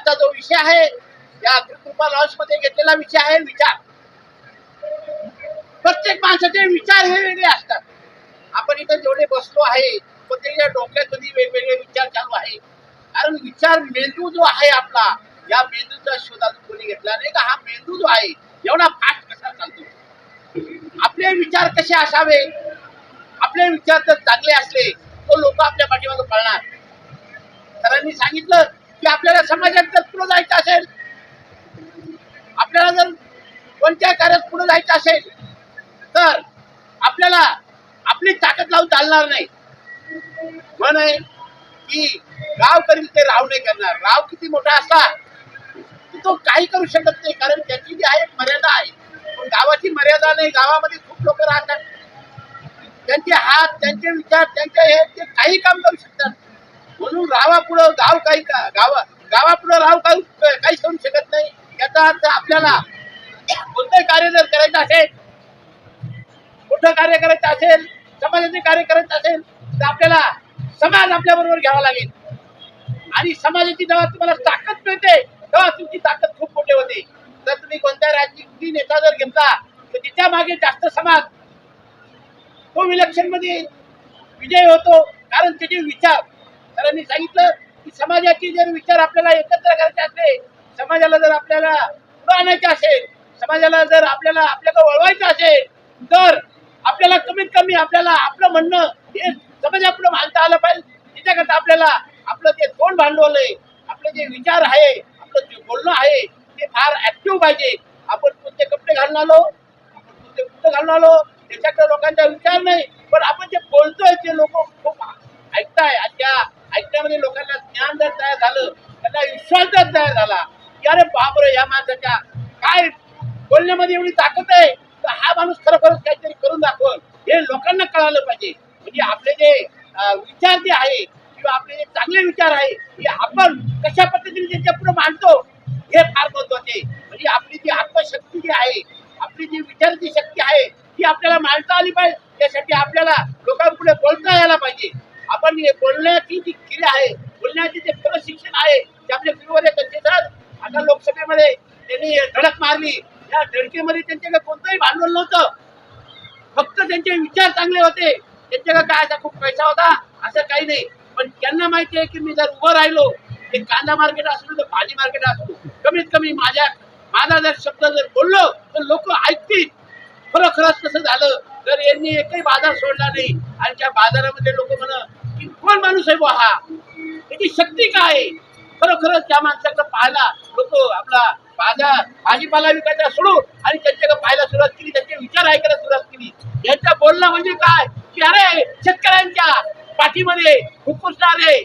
आजचा जो विषय आहे या कृपा लॉन्च मध्ये घेतलेला विषय आहे विचार. प्रत्येक माणसाचे विचार हे वेगळे असतात. आपण इथं जेवढे बसलो आहे प्रत्येकाच्या डोक्यात कधी वेगवेगळे विचार चालू आहे. कारण विचार मेंदू जो आहे आपला या मेंदूचा शोध अजून कोणी घेतला नाही का? हा मेंदू जो आहे एवढा फास्ट कसा चालतो? आपले विचार कसे असावे? आपले विचार जर चांगले असले तो लोक आपल्या पाठीमागे पळणार. सरांनी सांगितलं समाजात जर पुढे जायचं असेल आपल्याला जर कोणत्या कार्यात पुढे जायचं असेल तर आपल्याला आपली ताकद लावून चालणार नाही. म्हण आहे की गाव करील ते राव नाही करणार. राव किती मोठा असला की तो काही करू शकत नाही कारण त्याची जी आहे मर्यादा आहे. पण गावाची मर्यादा नाही गावामध्ये खूप लोक राहतात. त्यांचे हात त्यांचे विचार त्यांचे हे ते काही काम करू शकतात. म्हणून गावापुढं गाव काही का- गावा गावापुढं राहू काही काही करू शकत नाही. याचा अर्थ आपल्याला कोणतंही कार्य जर करायचं असेल मोठं कार्य करायचं असेल समाजाचे कार्य करायचं असेल तर आपल्याला समाज आपल्या बरोबर घ्यावा लागेल. आणि समाजाची जेव्हा तुम्हाला ताकद मिळते तेव्हा तुमची ताकद खूप मोठी होते. जर तुम्ही कोणत्या राजकीय नेता जर घेतला तर तिच्यामागे जास्त समाज तो इलेक्शनमध्ये विजय होतो. कारण त्याचे विचार. सरांनी सांगितलं समाजाचे जर विचार आपल्याला एकत्र करायचे असले समाजाला जर आपल्याला पुढे आणायचे असेल समाजाला जर आपल्याला आपल्याला वळवायचं असेल तर आपल्याला कमीत कमी आपल्याला आपलं म्हणणं हे समाजापुढे मांडता आलं पाहिजे. त्याच्याकरता आपल्याला आपलं जे तोंड भांडवल आहे आपले जे विचार आहे आपलं जे बोलणं आहे ते फार ऍक्टिव्ह पाहिजे. आपण कोणते कपडे घालून आलो आपण कोणते कुठं घालून आलो त्याच्याकडे लोकांचा विचार नाही. पण आपण जे बोलतोय ते लोक खूप ऐकताय आणि त्या ऐकण्यामध्ये लोकांना ज्ञान जर तयार झालं त्यांना विश्वास जर तयार झाला की अरे बापरे या माणसाच्या काय बोलण्यामध्ये एवढी ताकद आहे? तर हा माणूस खरोखरच काहीतरी करून दाखवल. हे लोकांना कळालं पाहिजे. म्हणजे आपले जे विचार जे आहे किंवा आपले जे चांगले विचार आहे हे आपण कशा पद्धतीने त्यांच्या पुढे मांडतो हे फार महत्त्वाचे म्हणजे आपली जी आत्मशक्ती जी आहे आपली जी विचाराची शक्ती आहे ती आपल्याला मांडता आली पाहिजे. त्यासाठी आपल्याला लोकांपुढे बोलता यायला पाहिजे. आपण बोलण्याची जी क्रिया आहे बोलण्याचे जे प्रशिक्षण आहे ते आपले गुरुवारे सर आता लोकसभेमध्ये त्यांनी धडक मारली या धडकेमध्ये त्यांच्याकडे कोणतंही भांडवल नव्हतं. फक्त त्यांचे विचार चांगले होते. त्यांच्याकडे काय असा खूप पैसा होता असं काही नाही. पण त्यांना माहिती आहे की मी जर उभं राहिलो ते कांदा मार्केट असू तर भाजी मार्केट असू कमीत कमी माझ्या माझा जर शब्द जर बोललो तर लोक ऐकतील. खरोखरच तसं झालं. तर यांनी एकही बाजार सोडला नाही. आणि त्या बाजारामध्ये लोक म्हणत माणूस आहे बा हा. त्याची शक्ती काय आहे? खरोखरच त्या माणसाकडे पाहायला लोक आपला बाजार भाजीपाला विकायचा सोडून आणि त्यांच्याकडे पाहायला सुरुवात केली त्यांचे विचार ऐकायला सुरुवात केली. यांचं बोलणं म्हणजे काय? की अरे शेतकऱ्यांच्या पाठीमध्ये खुपसणारे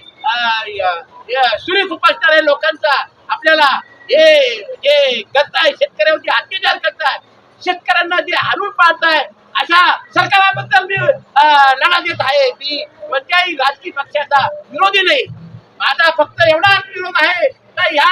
सूर्य खुपसणारे लोकांचा आपल्याला हे जे करताय शेतकऱ्यावरती अत्याचार करताय. शेतकऱ्यांना जे हाणून पाहताय अशा सरकाराबद्दल मी अं, लढा देत आहे. मी कोणत्याही राजकीय पक्षाचा विरोधी नाही. माझा फक्त एवढा विरोध आहे तर ह्या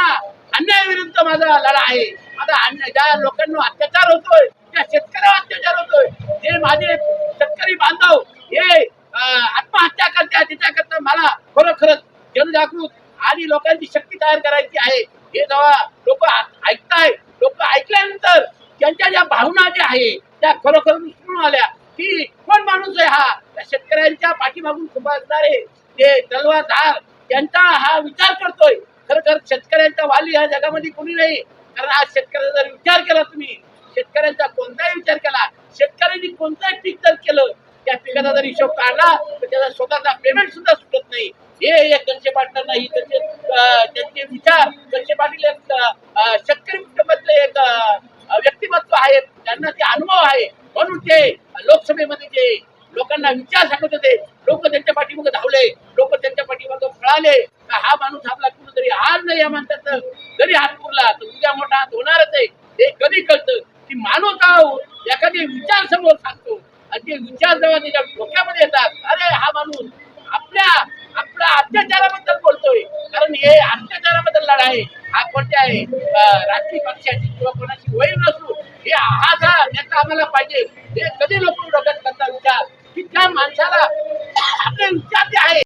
अन्यायाविरुद्ध माझा लढा आहे. माझा अन्य ज्या लोकांना अत्याचार होतोय त्या शेतकऱ्यावर अत्याचार होतोय जे माझे शेतकरी बांधव हे अं, आत्महत्या करतात त्याच्याकरता मला खरोखरच जनजागृत आणि लोकांची शक्ती तयार करायची आहे. हे जेव्हा लोक ऐकताय लोक ऐकल्यानंतर त्यांच्या ज्या भावना ज्या आहे त्या खरोखर विसरून आल्या. की कोण माणूस आहे हा? त्या शेतकऱ्यांच्या पाठीमागून उभा असणारे ते तलवारधार यांचा हा विचार करतोय. खर तर शेतकऱ्यांचा वाली ह्या जगामध्ये कोणी नाही. कारण आज शेतकऱ्याचा जर विचार केला तुम्ही शेतकऱ्यांचा कोणताही विचार केला शेतकऱ्यांनी कोणताही पीक जर केलं त्या पिकाचा जर हिशोब काढला तर त्याचा स्वतःचा पेमेंट सुद्धा सुटत नाही. हे एक कंचे पाटील नाही त्यांचे त्यांचे विचार कंचे पाटील एक शेतकरी कुटुंबातले एक व्यक्तिमत्व आहे त्यांना ते अनुभव आहे. म्हणून ते लोकसभेमध्ये जे लोकांना विचार सांगत होते लोक त्यांच्या पाठीमागे धावले लोक त्यांच्या पाठीमागे फळाले हा माणूस आपला कुठेतरी आज नाही या माणसाचं? जरी हात पुरला तर उद्या मोठा हात होणारच आहे. हे कधी कळतं? की माणूस आहोत एखादे विचार समोर सांगतो. आणि ते विचार जेव्हा त्याच्या डोक्यामध्ये येतात अरे हा माणूस आपल्या आपल्या अत्याचाराबद्दल बोलतोय. कारण हे अत्याचाराबद्दल लढा आहे. हा कोणत्या आहे? राजकीय पक्षाची किंवा कोणाची वय हे हा आम्हाला पाहिजे. हे कधी लोक डोक्यात करतात विचार? की त्या माणसाला आपले विचार जे आहे